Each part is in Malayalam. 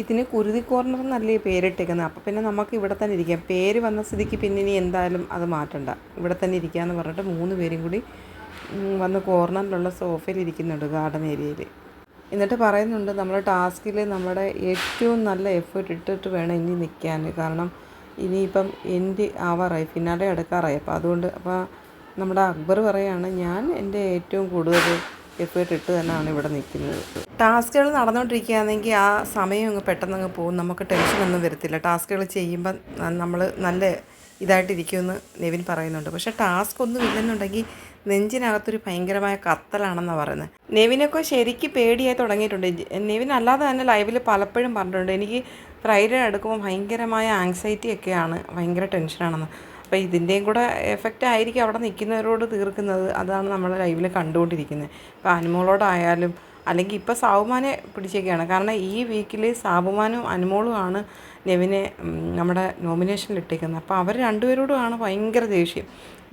ഇതിന് കുരുതി കോർണർ എന്നല്ലേ പേരിട്ടേക്കുന്നത് അപ്പോൾ പിന്നെ നമുക്ക് ഇവിടെ തന്നെ ഇരിക്കാം. പേര് വന്ന സ്ഥിതിക്ക് പിന്നെ ഇനി എന്തായാലും അത് മാറ്റണ്ട. ഇവിടെ തന്നെ ഇരിക്കാമെന്ന് പറഞ്ഞിട്ട് മൂന്ന് പേരും കൂടി വന്ന് കോർണറിലുള്ള സോഫയിൽ ഇരിക്കുന്നുണ്ട് ഗാർഡൻ ഏരിയയിൽ എന്നിട്ട് പറയുന്നുണ്ട് നമ്മുടെ ടാസ്കിൽ നമ്മുടെ ഏറ്റവും നല്ല എഫേർട്ട് ഇട്ടിട്ട് വേണം ഇനി നിൽക്കാൻ കാരണം ഇനിയിപ്പം എന്റെ ആവാറായി ഫിനാലെ എടുക്കാറായി. അപ്പോൾ അതുകൊണ്ട് അപ്പോൾ നമ്മുടെ അക്ബർ പറയാണ് ഞാൻ എന്റെ ഏറ്റവും കൂടുതൽ എഫേർട്ട് ഇട്ട് തന്നെയാണ് ഇവിടെ നിൽക്കുന്നത്. ടാസ്കുകൾ നടന്നുകൊണ്ടിരിക്കുകയാണെങ്കിൽ ആ സമയം അങ്ങ് പെട്ടെന്ന് അങ്ങ് പോകും. നമുക്ക് ടെൻഷനൊന്നും വരത്തില്ല. ടാസ്കുകൾ ചെയ്യുമ്പം നമ്മൾ നല്ല ഇതായിട്ടിരിക്കുമെന്ന് നെവിൻ പറയുന്നുണ്ട്. പക്ഷേ ടാസ്ക് ഒന്നും ഇല്ലെന്നുണ്ടെങ്കിൽ നെഞ്ചിനകത്തൊരു ഭയങ്കരമായ കത്തലാണെന്നാണ് പറയുന്നത്. നെവിനൊക്കെ ശരിക്ക് പേടിയായി തുടങ്ങിയിട്ടുണ്ട്. നെവിൻ അല്ലാതെ തന്നെ ലൈവിൽ പലപ്പോഴും പറഞ്ഞിട്ടുണ്ട്. എനിക്ക് ഫ്രൈഡേ എടുക്കുമ്പോൾ ഭയങ്കരമായ ആങ്സൈറ്റി ഒക്കെയാണ്. ഭയങ്കര ടെൻഷനാണെന്ന് അപ്പോൾ ഇതിന്റെയും കൂടെ എഫക്റ്റ് ആയിരിക്കും അവിടെ നിൽക്കുന്നവരോട് തീർക്കുന്നത്. അതാണ് നമ്മൾ ലൈവിൽ കണ്ടുകൊണ്ടിരിക്കുന്നത്. ഇപ്പോൾ അനുമോളോടായാലും അല്ലെങ്കിൽ ഇപ്പോൾ സാബുമാനെ പിടിച്ചേക്കാണ്. കാരണം ഈ വീക്കിൽ സാബുമാനും അനുമോളുമാണ് നെവിനെ നമ്മുടെ നോമിനേഷനിൽ ഇട്ടേക്കുന്നത്. അപ്പോൾ അവർ രണ്ടുപേരോടുമാണ് ഭയങ്കര ദേഷ്യം.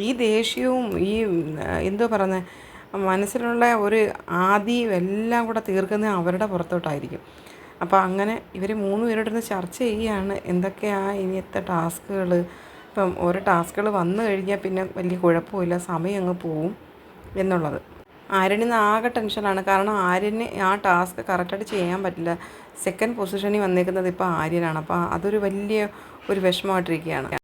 ഈ ദേഷ്യവും ഈ എന്തോ പറയുന്നത് മനസ്സിലുള്ള ഒരു ആദിയും എല്ലാം കൂടെ തീർക്കുന്നത് അവരുടെ പുറത്തോട്ടായിരിക്കും. അപ്പോൾ അങ്ങനെ ഇവർ മൂന്ന് പേരോടൊന്ന് ചർച്ച ചെയ്യുകയാണ്. എന്തൊക്കെയാണ് ഇനിയത്തെ ടാസ്കുകൾ ഇപ്പം ഓരോ ടാസ്കുകൾ വന്നു കഴിഞ്ഞാൽ പിന്നെ വലിയ കുഴപ്പമില്ല സമയം അങ്ങ് പോവും എന്നുള്ളത്. ആര്യനിന്ന് ആകെ ടെൻഷനാണ്. കാരണം ആര്യന് ആ ടാസ്ക് കറക്റ്റായിട്ട് ചെയ്യാൻ പറ്റില്ല. സെക്കൻഡ് പൊസിഷനിൽ വന്നേക്കുന്നത് ഇപ്പോൾ ആര്യനാണ്. അപ്പോൾ അതൊരു വലിയ ഒരു വിഷമമായിട്ടിരിക്കുകയാണ്.